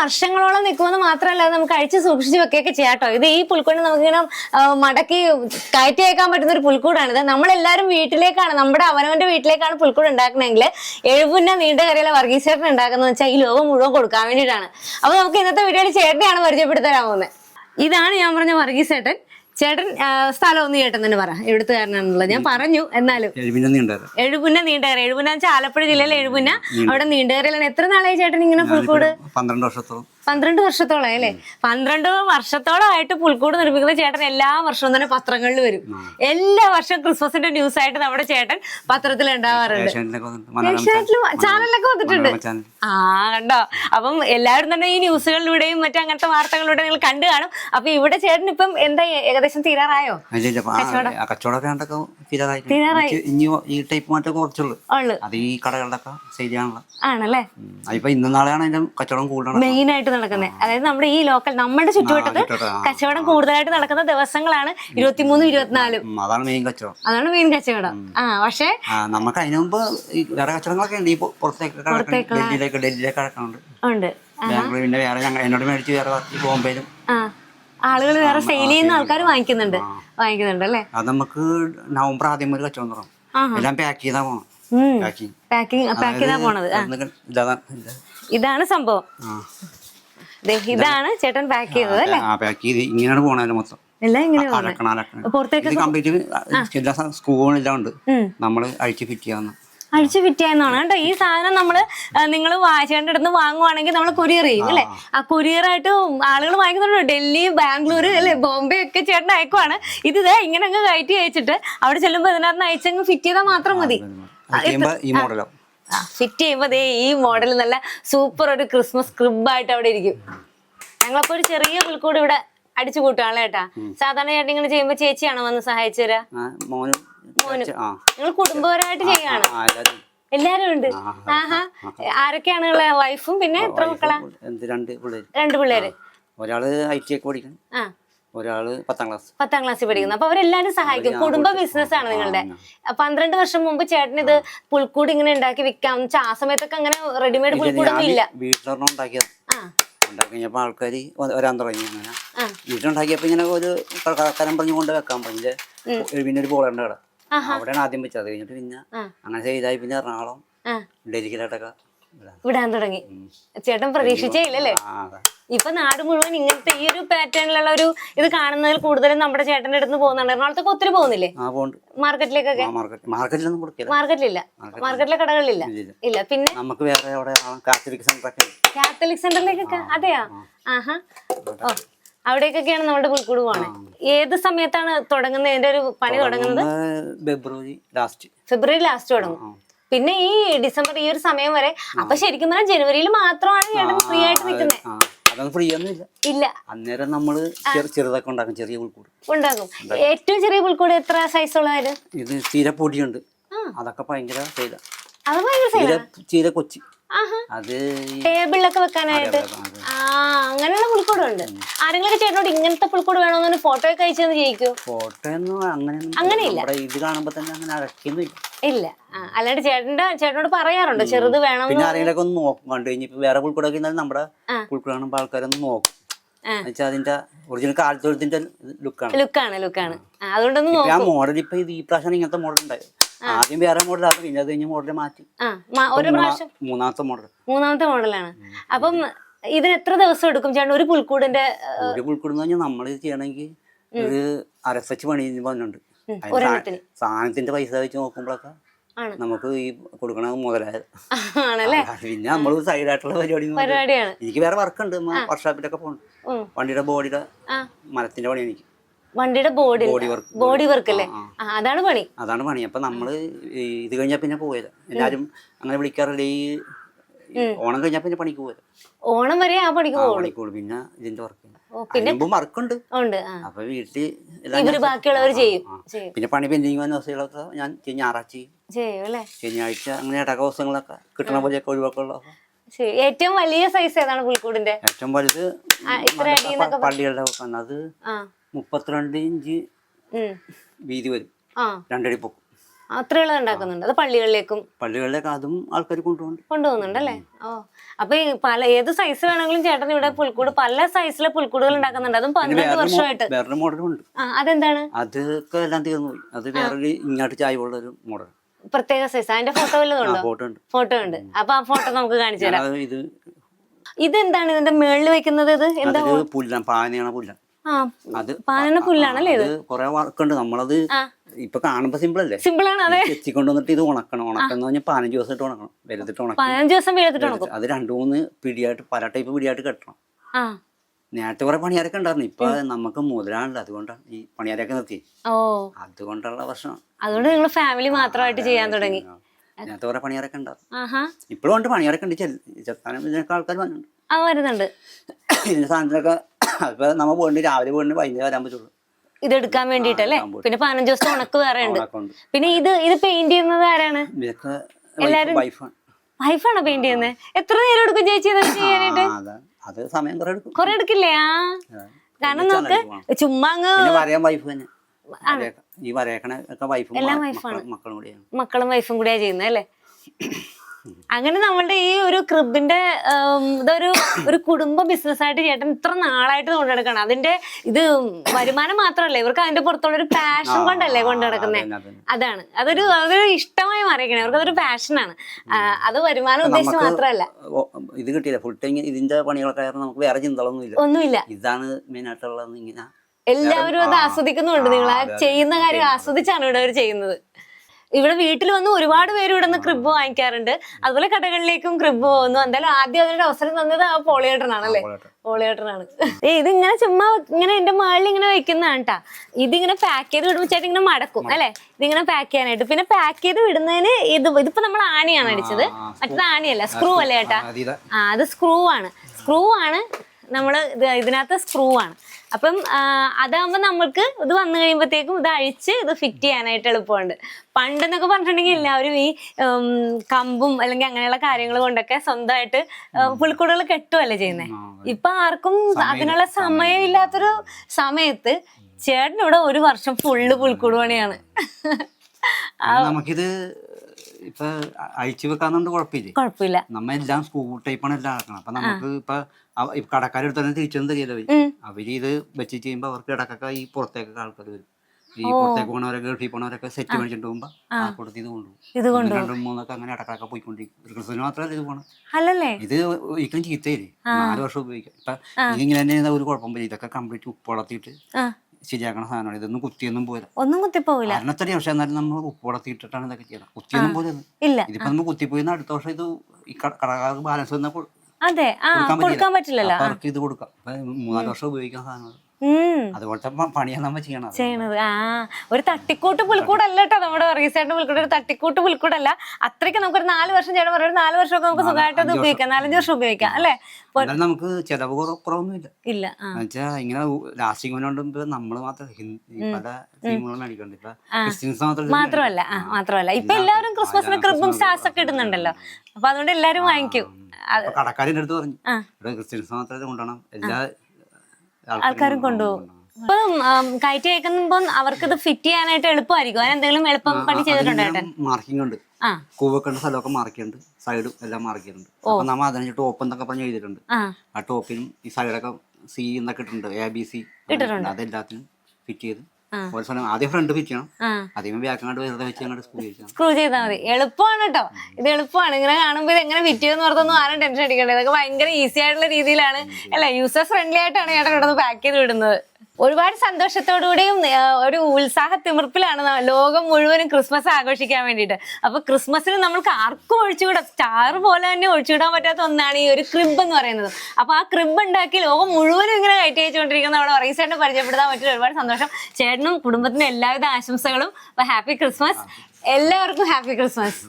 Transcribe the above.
വർഷങ്ങളോളം നിൽക്കുമെന്ന് മാത്രമല്ല നമുക്ക് അഴിച്ച് സൂക്ഷിച്ച് വെക്കുകയൊക്കെ ചെയ്യാട്ടോ ഇത് ഈ പുൽക്കൂട് നമുക്കിങ്ങനെ മടക്കി കയറ്റി അയക്കാൻ പറ്റുന്ന ഒരു പുൽക്കൂടാണിത് നമ്മളെല്ലാവരും വീട്ടിലേക്കാണ് നമ്മുടെ അവനവന്റെ വീട്ടിലേക്കാണ് പുൽക്കൂട് ഉണ്ടാക്കണമെങ്കിൽ എഴുപുന്ന നീണ്ട കരയിലെ വർഗീസേട്ടൻ ഉണ്ടാക്കുന്നത് വെച്ചാൽ ഈ ലോകം മുഴുവൻ കൊടുക്കാൻ വേണ്ടിയിട്ടാണ്. അപ്പൊ നമുക്ക് ഇന്നത്തെ വീഡിയോയിൽ ചേട്ടനെയാണ് പരിചയപ്പെടുത്താൻ പോകുന്നത്. ഇതാണ് ഞാൻ പറഞ്ഞ വർഗീസേട്ടൻ. ചേട്ടൻ സ്ഥലം ഒന്ന് ചേട്ടൻ തന്നെ പറ. എഴുത്തുകാരനാണുള്ളത് ഞാൻ പറഞ്ഞു എന്നാലും. എഴുപുന്ന നീണ്ടകര. എഴുപുന്ന വെച്ചാൽ ആലപ്പുഴ ജില്ലയിലെ എഴുപുന്ന അവിടെ നീണ്ടകരയിലാണ്. എത്ര നാളായി ചേട്ടൻ ഇങ്ങനെ കോഴിക്കോട്? പന്ത്രണ്ട് വർഷത്തോളം. പന്ത്രണ്ട് വർഷത്തോളം അല്ലേ? പന്ത്രണ്ട് വർഷത്തോളമായിട്ട് പുൽക്കൂട് നിർമ്മിക്കുന്ന ചേട്ടൻ എല്ലാ വർഷവും തന്നെ പത്രങ്ങളിൽ വരും. എല്ലാ വർഷവും ക്രിസ്മസിന്റെ ന്യൂസ് ആയിട്ട് നമ്മുടെ ചേട്ടൻ പത്രത്തിൽ ഉണ്ടാവാറുണ്ട്. ചാനലിലൊക്കെ വന്നിട്ടുണ്ട്. ആ കണ്ടോ? അപ്പം എല്ലാവരും തന്നെ ഈ ന്യൂസുകളിലൂടെയും മറ്റു അങ്ങനത്തെ വാർത്തകളിലൂടെ നിങ്ങൾ കണ്ടു കാണും. അപ്പൊ ഇവിടെ ചേട്ടൻ ഇപ്പം എന്താ ഏകദേശം തീരാറായോ? തീരാറായി. ആണല്ലേ? ഇന്നും നാളെയാണ് അതിന്റെ കച്ചവടം കൂടുതലാണ്. മെയിൻ ആയിട്ട് നടക്കുന്നത് അതായത് നമ്മുടെ ഈ ലോക്കൽ നമ്മുടെ ചുറ്റുവട്ടത്ത് കച്ചവടം കൂടുതലായിട്ട് നടക്കുന്ന ദിവസങ്ങളാണ് ഇരുപത്തിമൂന്നും ഇരുപത്തിനാലും. അതാണ് മെയിൻ കച്ചവടം. അതാണ് മെയിൻ കച്ചവടം. ആ പക്ഷേ നമുക്ക് അതിനു മുമ്പ് വേറെ കച്ചവടങ്ങളൊക്കെ ഉണ്ട്. ഈ പുറത്തേക്ക് ഡൽഹിയിലേക്ക് ഡൽഹിയിലേക്ക് കിടക്കുന്നുണ്ട്. ഉണ്ട്. പിന്നെ വേറെ ഞങ്ങൾ എന്നോട് മേടിച്ച് വേറെ ബോംബെയിലും. ആളുകൾ വേറെ സെയിൽ ചെയ്യുന്ന ആൾക്കാർ വാങ്ങിക്കുന്നുണ്ട്. വാങ്ങിക്കുന്നുണ്ട് അല്ലേ? അത് നമുക്ക് നവംബർ ആദ്യം ഒരു കച്ചവടം തുടങ്ങും. എല്ലാം പാക്ക് ചെയ്താ പോണം. പാക്കിങ് പാക്കിംഗ് പാക്ക് ചെയ്താ പോണത്. ഇതാണ് സംഭവം. ഇതാണ് ചേട്ടൻ പാക്ക് ചെയ്തത് അല്ലേ? ആ പാക്ക് ചെയ്ത് ഇങ്ങനെയാണ് പോണത് മൊത്തം. എല്ലാം ഇങ്ങനെ പോകുന്നത് അലക്കണം അലക്കണം പുറത്തേക്ക് ഇത് കംപ്ലീറ്റ് എല്ലാ സ്കൂളുകളെല്ലാം ഉണ്ട്. നമ്മൾ അഴിച്ച് ഫിറ്റ് ചെയ്യാന്നാണ് അഴിച്ചു വിറ്റായെന്നാണ് കേട്ടോ ഈ സാധനം നമ്മൾ നിങ്ങൾ വായിച്ചേണ്ട അടുത്ത് വാങ്ങുവാണെങ്കിൽ നമ്മൾ കൊറിയർ ചെയ്യും അല്ലെ? ആ കൊറിയർ ആയിട്ട് ആളുകൾ വാങ്ങിക്കുന്നുണ്ട്. ഡൽഹി ബാംഗ്ലൂർ അല്ലെ? ബോംബെ ഒക്കെ ചേട്ടൻ അയക്കുവാണ്. ഇത് ഇതേ ഇങ്ങനെ അങ്ങ് കയറ്റി അയച്ചിട്ട് അവിടെ ചെല്ലുമ്പോൾ ഇതിനകത്ത് അയച്ചങ്ങ് ഫിറ്റ് ചെയ്താൽ മാത്രം മതി. ഈ മോഡലോ ഫിറ്റ് ചെയ്യുമ്പോൾ ദേ ഈ മോഡൽ നല്ല സൂപ്പർ ഒരു ക്രിസ്മസ് ക്രിബ് ആയിട്ട് അവിടെ ഇരിക്കും. ഞങ്ങളപ്പോ ഒരു ചെറിയ പുൽക്കൂട് ഇവിടെ അടിച്ചു കൂട്ടുകയാണ് കേട്ടാ സാധാരണ ചേട്ടൻ ഇങ്ങനെ ചെയ്യുമ്പോ ചേച്ചിയാണോ വന്ന് സഹായിച്ചു തരാ? മോനും നിങ്ങൾ കുടുംബപരമായിട്ട് ചെയ്യാണ് എല്ലാരും. ഉണ്ട്. ആഹാ. ആരൊക്കെയാണ് വൈഫും പിന്നെ എത്ര മക്കളാ? രണ്ട് പിള്ളേര്. രണ്ട് പിള്ളേര്. ഒരാൾ ഐ ടി ഒക്കെ പഠിക്കണം. ആ. ഒരാൾ പത്താം ക്ലാസ്. പത്താം ക്ലാസ്സിൽ പഠിക്കുന്നു. അപ്പൊ അവരെല്ലാരും സഹായിക്കും. കുടുംബ ബിസിനസ് ആണ് നിങ്ങളുടെ. പന്ത്രണ്ട് വർഷം മുമ്പ് ചേട്ടൻ ഇത് പുൽക്കൂട് ഇങ്ങനെ ഉണ്ടാക്കി വിൽക്കാം. ആ സമയത്തൊക്കെ അങ്ങനെ റെഡിമെയ്ഡ് പുൽക്കൂടൊന്നും ഇല്ല. വീട്ടിലൊരെണ്ണം ഉണ്ടാക്കിയത്. ഉണ്ടാക്കി കഴിഞ്ഞപ്പോ ആൾക്കാര് വ- വരാൻ തുടങ്ങി അങ്ങനെ. ആ. വീട്ടിലുണ്ടാക്കിയപ്പോ ഇങ്ങനെ ഒരു ക- കരം പറഞ്ഞു കൊണ്ട് വെക്കാൻ പറഞ്ഞിട്ട് പിന്നെ ഒരു പോളേണ്ട കട അവിടെയാണ് ആദ്യം വെച്ചത്. അത് കഴിഞ്ഞിട്ട് പിന്നെ അങ്ങനെ ചെയ്തായി. പിന്നെ എറണാകുളം ഡൽഹിയിലോട്ടൊക്കെ വിടാൻ. തുടങ്ങി. ചേട്ടൻ പ്രതീക്ഷിച്ചേ ഇല്ലല്ലേ ഇപ്പൊ നാട് മുഴുവൻ ഇങ്ങനത്തെ ഈ ഒരു പാറ്റേണിലുള്ള ഒരു ഇത് കാണുന്നതിൽ കൂടുതലും നമ്മുടെ ചേട്ടന്റെ അടുത്ത് പോകുന്നുണ്ട് എറണാകുളത്തൊക്കെ ഒത്തിരി പോകുന്നില്ലേ? മാർക്കറ്റിലേക്കൊക്കെ മാർക്കറ്റിലില്ല മാർക്കറ്റിലെ കടകളിലില്ല ഇല്ല. പിന്നെ? നമുക്ക് വേറെ കാത്തലിക് സെന്ററിലേക്കൊക്കെ അതെയാ? ആഹാ. ഓ അവിടേക്കൊക്കെയാണ് നമ്മുടെ പുൽക്കൂട് പോണേ. ഏത് സമയത്താണ് തുടങ്ങുന്നത്? എന്റെ ഒരു പണി തുടങ്ങുന്നത് ഫെബ്രുവരി ലാസ്റ്റ് ഫെബ്രുവരി ലാസ്റ്റ് തുടങ്ങും. പിന്നെ ഈ ഡിസംബർ ഈ ഒരു സമയം വരെ അപ്പൊ ശരിക്കും പറഞ്ഞാൽ ജനുവരിയിൽ മാത്രമാണ് ചേട്ടൻ ഫ്രീ ആയിട്ട് നിൽക്കുന്നത് അതൊന്നും ഫ്രീ ഇല്ല. അന്നേരം നമ്മൾ ചെറു ചെറുതൊക്കെ ഉണ്ടാക്കും ചെറിയ പുൽക്കൂട്. ഉണ്ടാകും ഏറ്റവും ചെറിയ പുൽക്കൂട് എത്ര സൈസ് ഉള്ളതായിരുന്നു? ഇത് തീരെ പൊടിയുണ്ട്. അതൊക്കെ ഭയങ്കര ചെയ്ത അത് ഭയങ്കര ചീര ചീര കൊച്ചി. ആഹാ. അത് ഈ ടേബിളിലൊക്കെ വെക്കാനായിട്ട്. ആ അങ്ങനെയുള്ള പുൽക്കൂടും ഉണ്ട് ആരെങ്കിലും ചേട്ടനോട് ഇങ്ങനത്തെ പുൽക്കൂട് ഫോട്ടോ ഒക്കെ അയച്ചെന്ന് ചെയ്യിക്കോ ഫോട്ടോ ഒന്നും അങ്ങനെ അങ്ങനെയില്ല. നമ്മുടെ ഇത് കാണുമ്പോ തന്നെ അങ്ങനെ അടക്കൊന്നും ഇല്ല. ആ, അല്ലാണ്ട് ചേട്ടന്റെ ചേട്ടനോട് പറയാറുണ്ടോ. ചെറുത് പിന്നെ ആരെങ്കിലൊക്കെ ഒന്ന് നോക്കും. കണ്ടു കഴിഞ്ഞിപ്പോ വേറെ പുൽക്കൂടൊക്കെ ഇരുന്നാലും നമ്മുടെ ആ. പുൽക്കൂട് ആൾക്കാരൊന്ന് നോക്കും. ആ. എന്നുവെച്ചാൽ അതിന്റെ ഒറിജിനൽ കാലത്തോളത്തിന്റെ ലുക്കാണ് ലുക്കാണ് ലുക്കാണ് അതുകൊണ്ടൊന്ന് ആ മോഡൽ ഇപ്പൊ ഇത് ഈ പ്രാവശ്യം ഇങ്ങനത്തെ മോഡൽ ഉണ്ടായത്. ആദ്യം വേറെ മോഡൽ ആക്കും പിന്നെ അത് കഴിഞ്ഞ് മോഡൽ മാറ്റി. ഒരു പ്രാവശ്യം. മൂന്നാമത്തെ മോഡൽ മൂന്നാമത്തെ മോഡലാണ് അപ്പം ഇതിന് എത്ര ദിവസം എടുക്കും? ചേട്ടൻ ഒരു പുൽക്കൂടിന്റെ ഒരു പുൽക്കൂട് എന്ന് പറഞ്ഞാൽ നമ്മൾ ചെയ്യണമെങ്കിൽ ഒരു അരസച്ച് പണി പറഞ്ഞിട്ടുണ്ട്. സാധനത്തിന്റെ പൈസ വെച്ച് നോക്കുമ്പോഴൊക്കെ നമുക്ക് ഈ കൊടുക്കണ മുതലായത് പിന്നെ നമ്മൾ സൈഡായിട്ടുള്ള പരിപാടി. പരിപാടിയാണ്. എനിക്ക് വേറെ വർക്കുണ്ട് വർക്ക്ഷോപ്പിലൊക്കെ പോണ്. വണ്ടിയുടെ ബോഡിയുടെ മരത്തിന്റെ പണി എനിക്ക്. വണ്ടിയുടെ body body work. Body work അല്ലേ? ആ അതാണ് പണി. അതാണ് പണി. അപ്പൊ നമ്മൾ ഈ ഇത് കഴിഞ്ഞാൽ പിന്നെ പോയത് എല്ലാരും അങ്ങനെ വിളിക്കാറില്ല? ഈ ഈ ഓണം കഴിഞ്ഞാൽ പിന്നെ പണിക്ക് പോയത് ഓണം വരെ ആ പണിക്ക് പോകും പണിക്ക് പിന്നെ ഇതിന്റെ വർക്ക് ഓ, പിന്നെ മുമ്പ് വർക്കുണ്ട്. ഉണ്ട് ആ. അപ്പൊ വീട്ടിൽ എല്ലാം ഇവർ ബാക്കിയുള്ളവർ ചെയ്യും ചെയ്യും. പിന്നെ പണി പെൻഡിങ് വന്ന ദിവസങ്ങളൊക്കെ ഞാൻ ഞായറാഴ്ച ചെയ്യും. ചെയ്യും അല്ലേ? ശനിയാഴ്ച അങ്ങനെ ഇടക ദിവസങ്ങളൊക്കെ കിട്ടണ പോലെയൊക്കെ ഒഴിവാക്കുള്ള ശരി. ഏറ്റവും വലിയ സൈസ് ഏതാണ് പുൽക്കൂടിന്റെ? ഏറ്റവും വലുത് ഇത്ര പള്ളികളുടെ അത് ആ. മുപ്പത്തിരണ്ട് ഇഞ്ച് വീതി വരും. രണ്ടടി പൊക്കും. അത്രയുള്ളത് ഉണ്ടാക്കുന്നുണ്ട്. അത് പള്ളികളിലേക്കും പള്ളികളിലേക്ക് അതും ആൾക്കാർ കൊണ്ടുപോകുന്നുണ്ട്. കൊണ്ടുപോകുന്നുണ്ട് അല്ലേ? ഓ. അപ്പൊ ഈ പല ഏത് സൈസ് വേണമെങ്കിലും ചേട്ടൻ ഇവിടെ പുൽക്കൂട് പല സൈസിലെ പുൽക്കൂടുകൾ ഉണ്ടാക്കുന്നുണ്ട്. അതും പന്ത്രണ്ട് വർഷമായിട്ട്. വേറൊരു മോഡലും ഉണ്ട്. അതെന്താണ്? അതൊക്കെ എല്ലാം തീർന്നു അത് വേറൊരു ഇങ്ങോട്ട് ചായവുള്ള ഒരു മോഡൽ പ്രത്യേക സൈസ് അതിന്റെ ഫോട്ടോ വല്ലതും ഉണ്ടോ? ഫോട്ടോ ഉണ്ട്. ഫോട്ടോ ഉണ്ട്. അപ്പൊ ആ ഫോട്ടോ നമുക്ക് കാണിച്ചു തരാം. ഇത് ഇതെന്താണ്? ഇതിന്റെ മേളിൽ വെക്കുന്നത് ഇത്? എന്താ പുല്ല പാനയാണ് പുല്ല. അത് പുല്ലാണല്ലേ ഇത്? കുറെ വർക്കുണ്ട്. നമ്മളത്. ഇപ്പൊ കാണുമ്പോ സിമ്പിൾ അല്ലേ സിമ്പിൾ ആണ് അതെ എത്തിക്കൊണ്ട് വന്നിട്ട് ഇത് ഉണക്കണം. ഉണക്കണം എന്ന് പറഞ്ഞാൽ പതിനഞ്ച് ദിവസം ഇട്ട് ഉണക്കണം. വലുതിട്ട് ഉണക്കണം പതിനഞ്ച് ദിവസം വെയിലത്തിട്ട് ഉണക്കും. അത് രണ്ടു മൂന്ന് പിടിയായിട്ട് പല ടൈപ്പ് പിടിയായിട്ട് കെട്ടണം. നേരത്തെ കുറെ പണിയാരൊക്കെ ഉണ്ടായിരുന്നു. ഇപ്പൊ നമുക്ക് മുതലാണല്ലോ. അതുകൊണ്ടാണ് ഈ പണിയാരൊക്കെ നിർത്തി. ഓ. അതുകൊണ്ടുള്ള പ്രശ്നം. അതുകൊണ്ട് നിങ്ങൾ ഫാമിലി മാത്രമായിട്ട് ചെയ്യാൻ തുടങ്ങി. നേരത്തെ കുറെ പണിയാരൊക്കെ ആഹാ. ഇപ്പോഴും ഉണ്ട് പണിയാരൊക്കെ ഉണ്ട്. ചെത്താനും ഇതിനൊക്കെ ആൾക്കാർ ആ വരുന്നുണ്ട്. ഇതിന്റെ സാധനത്തിലൊക്കെ ഇപ്പൊ നമ്മ വീണ്ടും രാവിലെ പോകേണ്ടി വൈകുന്നേരം വരാൻ പറ്റുള്ളൂ. ഇത് എടുക്കാൻ വേണ്ടിട്ടല്ലേ പിന്നെ പതിനഞ്ച് ദിവസം ഉണക്ക് വേറെ ഉണ്ട്. പിന്നെ ഇത് ഇത് പെയിന്റ് ചെയ്യുന്നത് ആരാണ്? എല്ലാരും- വൈഫാണ് പെയിന്റ് ചെയ്യുന്നത് എത്ര നേരം എടുക്കും ചേച്ചി ഇതൊക്കെ ചെയ്യാനായിട്ട്? അത്. സമയം കുറെ എടുക്കും. കൊറേ എടുക്കില്ലേ? ആ. കാരണം നമുക്ക് ചുമ്മാ അങ്ങ് വൈഫ് തന്നെ. ഈ വരയക്കണ ഒക്കെ വൈഫും എല്ലാം വൈഫാണ്. മക്കളും- മക്കളും കൂടിയാണ്. മക്കളും വൈഫും കൂടിയാ ചെയ്യുന്നത് അല്ലേ? അങ്ങനെ നമ്മളുടെ ഈ ഒരു ക്രിബിന്റെ ഇതൊരു ഒരു കുടുംബ ബിസിനസ് ആയിട്ട് ചേട്ടൻ ഇത്ര നാളായിട്ട് കൊണ്ടുനടക്കണം. അതിന്റെ ഇത് വരുമാനം മാത്രമല്ല ഇവർക്ക് അതിന്റെ പുറത്തുള്ള ഒരു പാഷൻ കൊണ്ടല്ലേ കൊണ്ടു നടക്കുന്നത്. അതാണ്. അതൊരു അതൊരു ഇഷ്ടമായി മാറിയിരിക്കണേ അവർക്ക് അതൊരു പാഷനാണ് അത് വരുമാനം ഉദ്ദേശിച്ച് മാത്രമല്ല. ഇത് കിട്ടിയില്ല. ഫുൾ ടൈം ഇതിന്റെ പണികളൊക്കെ നമുക്ക് വേറെ ചിന്തകളൊന്നുമില്ല ഒന്നുമില്ല. ഇതാണ് മെയിൻ ആയിട്ടുള്ളത് ഇങ്ങനെ എല്ലാവരും അത് ആസ്വദിക്കുന്നുണ്ട് നിങ്ങൾ. ആ. ചെയ്യുന്ന കാര്യം ആസ്വദിച്ചാണ് ഇവിടെ അവർ ചെയ്യുന്നത്. ഇവിടെ വീട്ടിൽ വന്ന് ഒരുപാട് പേര് ഇവിടെ നിന്ന് ക്രിബ് വാങ്ങിക്കാറുണ്ട്. അതുപോലെ കടകളിലേക്കും ക്രിബ് പോകുന്നു. എന്തായാലും ആദ്യം അതിനൊരു അവസരം തന്നത് ആ പോളിയേട്ടനാണല്ലേ. പോളിയേട്ടനാണ്. ഏ ഇതിങ്ങനെ ചുമ്മാ ഇങ്ങനെ എന്റെ മുകളിൽ ഇങ്ങനെ വെക്കുന്നതാണ് കേട്ടാ ഇതിങ്ങനെ പാക്ക് ചെയ്ത് വിടുമ്പോൾ ചേട്ടൻ ഇങ്ങനെ മടക്കും അല്ലെ? ഇതിങ്ങനെ പാക്ക് ചെയ്യാനായിട്ട്. പിന്നെ പാക്ക് ചെയ്ത് വിടുന്നതിന് ഇത് ഇതിപ്പോ നമ്മൾ ആണിയാണ് അടിച്ചത്. മറ്റത് ആണിയല്ല സ്ക്രൂ അല്ലേ ചേട്ടാ ആ അത് സ്ക്രൂ ആണ് സ്ക്രൂ ആണ് നമ്മൾ ഇതിനകത്ത് സ്ക്രൂ ആണ് അപ്പം അതാകുമ്പോൾ നമ്മൾക്ക് ഇത് വന്നു കഴിയുമ്പോഴത്തേക്കും ഇത് അഴിച്ച് ഇത് ഫിറ്റ് ചെയ്യാനായിട്ട് എളുപ്പമുണ്ട്. പണ്ടെന്നൊക്കെ പറഞ്ഞിട്ടുണ്ടെങ്കിൽ എല്ലാവരും ഈ കമ്പും അല്ലെങ്കിൽ അങ്ങനെയുള്ള കാര്യങ്ങൾ കൊണ്ടൊക്കെ സ്വന്തമായിട്ട് പുളിക്കൂടുകൾ കെട്ടുമല്ലേ ചെയ്യുന്നത് ഇപ്പൊ ആർക്കും അതിനുള്ള സമയം ഇല്ലാത്തൊരു സമയത്ത് ചേട്ടൻ ഇവിടെ ഒരു വർഷം ഫുള്ള് പുൽക്കൂട് പണിയാണ്. നമുക്കിത് ഇപ്പൊ അഴിച്ചു വെക്കാന്നുണ്ട് കുഴപ്പമില്ല കുഴപ്പമില്ല നമ്മ എല്ലാം സ്കൂൾ ടൈപ്പാണ് എല്ലാം നടക്കണം അപ്പൊ നമുക്ക് ഇപ്പൊ കടക്കാരെടുത്ത് തന്നെ തിരിച്ചൊന്നും തരില്ല അവർ. അവർ ഇത് വെച്ച് ചെയ്യുമ്പോ അവർക്ക് ഇടക്കൊക്കെ ഈ പുറത്തേക്കൊക്കെ ആൾക്കാർ വരും. ഈ പുറത്തേക്ക് പോണവരൊക്കെ ഗൾഫിൽ പോണവരൊക്കെ സെറ്റ് മേടിച്ചിട്ട് പോകുമ്പോ ആ. കൊടുത്ത് ഇത് കൊണ്ടുപോകും ഇത് ഒന്ന് രണ്ടും മൂന്നൊക്കെ അങ്ങനെ ഇടക്കൊക്കെ പോയിക്കൊണ്ടിരിക്കും. ക്രിസ്തുവിന് മാത്രമല്ല ഇത് പോണം ഇത് ഒരിക്കലും ചീത്തയില്ലേ? നാല് വർഷം ഉപയോഗിക്കാം. ഇപ്പൊ ഇതിങ്ങനെ തന്നെ ഒരു കുഴപ്പം ഇതൊക്കെ കംപ്ലീറ്റ് ഉപ്പളത്തിയിട്ട് ശരിയാക്കണ സാധനമാണ്. ഇതൊന്നും കുത്തിയൊന്നും പോയില്ല ഒന്നും കുത്തിപ്പോവില്ല അന്നത്തെ പക്ഷെ എന്നാലും നമ്മൾ ഉപ്പളത്തിയിട്ടിട്ടാണ് ഇതൊക്കെ ചെയ്യണം കുത്തിയൊന്നും പോയത് ഇല്ല. ഇതിപ്പോ നമ്മൾ കുത്തിപ്പോയിന്ന് അടുത്ത വർഷം ഇത് ഈ കട- കടക്കാർക്ക് ബാലൻസ് വന്നാൽ അതെ. ആ കൊടുക്കാൻ പറ്റില്ലല്ലോ. അവർക്ക് ഇത് കൊടുക്കാം. മൂന്നാൽ വർഷം ഉപയോഗിക്കാൻ സാധനം ഉം അതുപോലത്തെ പ- പണിയാണ് നമ്മൾ ചെയ്യണം അത്. ചെയ്യണത്. ആ ഒരു തട്ടിക്കൂട്ട് പുൽക്കൂടല്ല കേട്ടോ നമ്മുടെ റീസേട്ട് പുൽക്കൂട്. ഒരു തട്ടിക്കൂട്ട് പുൽക്കൂടല്ല. അത്രയ്ക്ക് നമുക്കൊരു നാല് വർഷം ചേട്ടൻ പറഞ്ഞ നാല് വർഷമൊക്കെ നമുക്ക് സുഖമായിട്ട് അത് ഉപയോഗിക്കാം. നാലഞ്ച് വർഷം ഉപയോഗിക്കാം അല്ലേ? നമുക്ക് ചെലവ് കുറ- കുറവൊന്നുമില്ല. ഇല്ല ഇങ്ങനെ ലാസ്റ്റിംഗ് കൊണ്ടുണ്ട് മാത്രം പല ടീമുകളും ഇപ്പൊ ക്രിസ്ത്യൻസ് മാത്രമല്ല. മാത്രമല്ല. ഇപ്പൊ എല്ലാവരും ക്രിസ്മസിന് ക്രിബും സ്റ്റാർസ് ഒക്കെ ഇടുന്നുണ്ടല്ലോ. അപ്പൊ അതുകൊണ്ട് എല്ലാരും വാങ്ങിക്കും. അത് കടക്കാരന്റെ അടുത്ത് പറഞ്ഞു. ഇവിടെ ക്രിസ്ത്യൻസ് മാത്രമേ കൊണ്ടുപോകണം എല്ലാ ആൾക്കാരും കൊണ്ടുപോകും. ഇപ്പം കയറ്റി അയക്കുമ്പോ അവർക്ക് ഇത് ഫിറ്റ് ചെയ്യാനായിട്ട് എളുപ്പമായിരിക്കും. അതിനെന്തെങ്കിലും എളുപ്പം പണി ചെയ്തിട്ടുണ്ടോ മാർക്കിംഗ് ഉണ്ട്. ആ. കൂവക്കേണ്ട സ്ഥലമൊക്കെ മാർക്ക് ചെയ്യുന്നുണ്ട്. സൈഡും എല്ലാം മാർക്ക് ചെയ്യുന്നുണ്ട്. അപ്പൊ നമ്മൾ അതിന് ടോപ്പ് എന്നൊക്കെ പറഞ്ഞു എഴുതിയിട്ടുണ്ട്. ആ. ടോപ്പിനും ഈ സൈഡൊക്കെ സി എന്നൊക്കെ ഇട്ടിട്ടുണ്ട്. എ ബി സി അതെല്ലാത്തിനും ഫിറ്റ് ചെയ്ത് ആ. ആദ്യം ഫ്രണ്ട് ഫിറ്റ് ചെയ്യണം ആ. ആദ്യമേ ബാക്ക് അങ്ങോട്ട് വെറുതെ വെച്ച് അങ്ങോട്ട് സ്കൂൾ ചെയ്യണം സ്ക്രൂ ചെയ്താൽ മതി. എളുപ്പമാണ് കേട്ടോ ഇത് എളുപ്പമാണ്. ഇങ്ങനെ കാണുമ്പോൾ ഇത് എങ്ങനെ ഫിറ്റ് ചെയ്യുന്ന ഓർത്തൊന്നും ആരും ടെൻഷൻ അടിക്കേണ്ടത് ഇതൊക്കെ ഭയങ്കര ഈസി ആയിട്ടുള്ള രീതിയിലാണ്. അല്ല യൂസർ ഫ്രണ്ട്ലി ആയിട്ടാണ് ചേട്ടൻ ഇവിടെ നിന്ന് പാക്ക് ചെയ്ത് വിടുന്നത്. ഒരുപാട് സന്തോഷത്തോടുകൂടിയും ഒരു ഉത്സാഹ തിമിർപ്പിലാണ് ലോകം മുഴുവനും ക്രിസ്മസ് ആഘോഷിക്കാൻ വേണ്ടിയിട്ട്. അപ്പൊ ക്രിസ്മസിന് നമ്മൾക്ക് ആർക്കും ഒഴിച്ചുകൂടാ. സ്റ്റാർ പോലെ തന്നെ ഒഴിച്ചുവിടാൻ പറ്റാത്ത ഒന്നാണ് ഈ ഒരു ക്രിബ് എന്ന് പറയുന്നത്. അപ്പൊ ആ ക്രിബ് ഉണ്ടാക്കി ലോകം മുഴുവനും ഇങ്ങനെ കയറ്റി അയച്ചുകൊണ്ടിരിക്കുന്ന നമ്മുടെ റീസേറിനെ പരിചയപ്പെടുത്താൻ പറ്റിയ ഒരുപാട് സന്തോഷം. ചേട്ടനും കുടുംബത്തിനും എല്ലാവിധ ആശംസകളും. അപ്പൊ ഹാപ്പി ക്രിസ്മസ്. എല്ലാവർക്കും ഹാപ്പി ക്രിസ്മസ്.